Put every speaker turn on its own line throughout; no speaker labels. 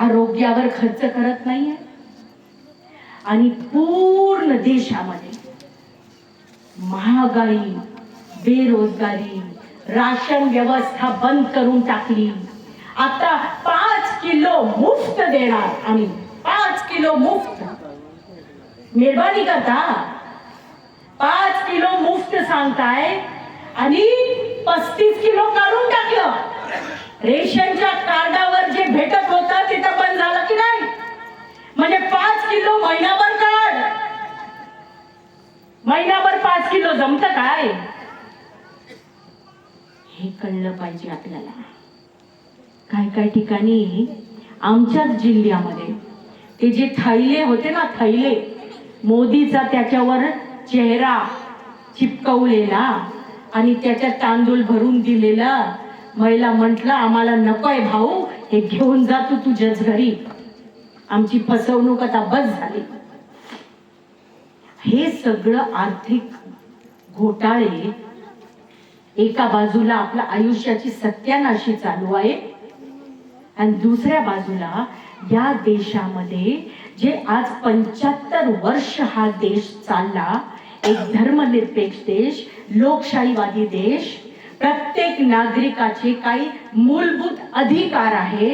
आरोग्यावर खर्च करत नाहीये. आणि पूर्ण देशामध्ये महागाई बेरोजगारी राशन व्यवस्था बंद करून टाकली. आता पाच किलो मुफ्त देणार आम्ही. पाच किलो मुफ्त. मेहरबानी करता. पाच किलो मुफ्त सांगताय आणि पस्तीस किलो काढून टाकलं. रेशनच्या कार्डावर भेटत होतं तिथं बंद झालं की नाही? म्हणजे पाच किलो महिनाभर काढ. महिनाभर पाच किलो जमत काय? हे कळलं पाहिजे आपल्याला. काय काय ठिकाणी आमच्याच जिल्ह्यामध्ये ते जे थैले होते ना थैले मोदीचा त्याच्यावर चेहरा चिपकवलेला आणि त्याच्यात तांदूळ भरून दिलेला महिला म्हटलं आम्हाला नकोय भाऊ हे घेऊन जा तू तुझ्याच घरी. आमची फसवणूक आता बस झाली. हे सगळं आर्थिक घोटाळे एका बाजूला आपल्या आयुष्याची सत्यानाशी चालू आहे आणि दुसऱ्या बाजूला या देशामध्ये जे आज पंच्याहत्तर वर्ष हा देश चालला एक धर्मनिरपेक्ष देश लोकशाहीवादी देश प्रत्येक नागरिकाचे काही मूलभूत अधिकार आहे.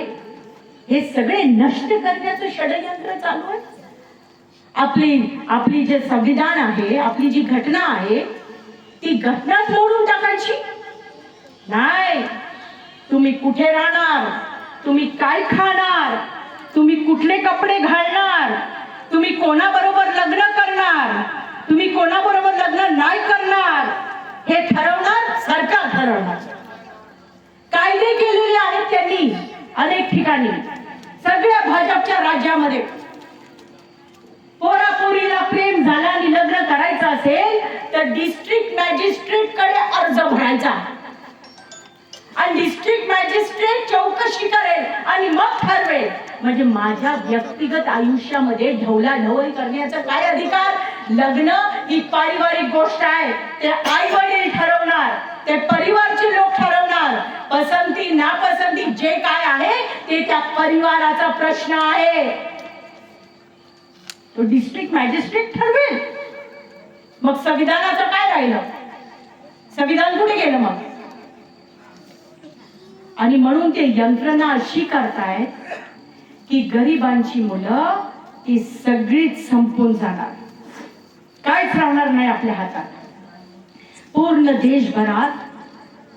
हे सगळे नष्ट करण्याचं षडयंत्र चालू आहे. आपली आपली जे संविधान आहे आपली जी घटना आहे ती घटनाच मोडून टाकायची. नाही. तुम्ही कुठे राहणार? तुम्ही काय खाणार? तुम्ही कुठले कपडे घालणार? तुम्ही कोणाबरोबर लग्न करणार? तुम्ही कोणाबरोबर लग्न नाही करणार हे ठरवणार सरकार ठरवणार कायदे केलेले आहेत त्यांनी अनेक ठिकाणी सगळ्या भाजपच्या राज्यामध्ये पोरापोरीला प्रेम झाला आणि लग्न करायचं असेल तर डिस्ट्रिक्ट मॅजिस्ट्रेटकडे अर्ज भरायचा. आणि डिस्ट्रिक्ट मॅजिस्ट्रेट चौकशी करेल आणि मग ठरवेल. म्हणजे माझ्या व्यक्तिगत आयुष्यामध्ये ढवलाढवल करण्याचा काय अधिकार? लग्न ही पारिवारिक गोष्ट आहे. ते आई वडील ठरवणार ते परिवार नापसंती जे काय आहे ते त्या परिवाराचा प्रश्न आहे. तो डिस्ट्रिक्ट मॅजिस्ट्रेट ठरवेल. मग संविधानाचं काय राहिलं? संविधान कुठे गेलं मग? आणि म्हणून ते यंत्रणा अशी करतायत की गरिबांची मुलं ती सगळीच संपून जाणार. काहीच राहणार नाही आपल्या हातात. पूर्ण देशभरात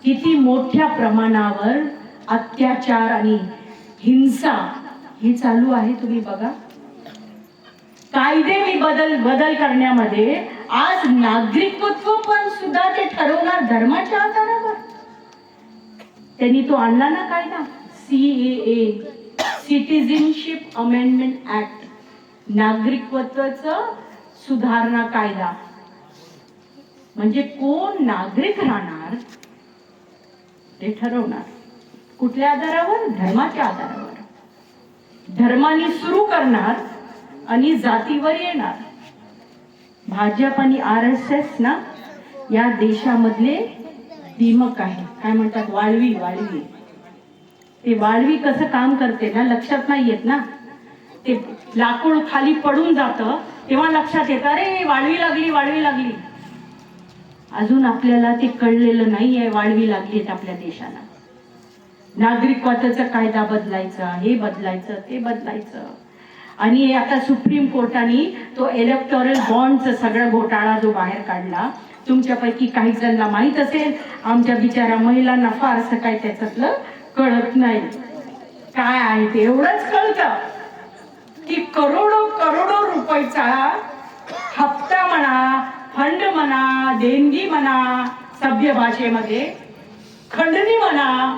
किती मोठ्या प्रमाणावर अत्याचार आणि हिंसा ही चालू आहे तुम्ही बघा. कायदे मी बदल बदल करण्यामध्ये आज नागरिकत्व पण सुद्धा ते ठरवणार धर्माच्या आधारावर. त्यांनी तो आणला ना कायदा? C A citizenship amendment act नागरिकत्वच सुधारणा कायदा. म्हणजे कोण नागरिक राहणार ते ठरवणार. कुठल्या आधारावर? धर्माच्या आधारावर. धर्माने सुरू करणार आणि जातीवर येणार. भाजप आणि आर एस एस ना या देशामधले दिमक आहे काय म्हणतात? वाळवी वाळवी. ते वाळवी कसं काम करते ना लक्षात नाही येत ना? ते लाकूड खाली पडून जातं तेव्हा लक्षात येतं अरे वाळवी लागली वाळवी लागली. अजून आपल्याला ते कळलेलं नाहीये वाढवी लागली आहेत आपल्या देशाला. नागरिकत्वाचा कायदा बदलायचा हे बदलायचं ते बदलायचं. आणि आता सुप्रीम कोर्टाने तो इलेक्टोरल बॉन्डचा सगळा घोटाळा जो बाहेर काढला तुमच्यापैकी काही जणांना माहीत असेल आमच्या बिचाऱ्या महिलांना फारसं काय त्याच्यातलं कळत नाही. काय आहे ते एवढंच कळतं की करोडो करोडो रुपयाचा खंड म्हणा देणगी म्हणा सभ्य भाषेमध्ये खंडणी म्हणा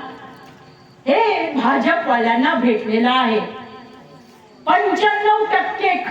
हे भाजपवाल्यांना भेटलेलं आहे. पंच्याण्णव टक्के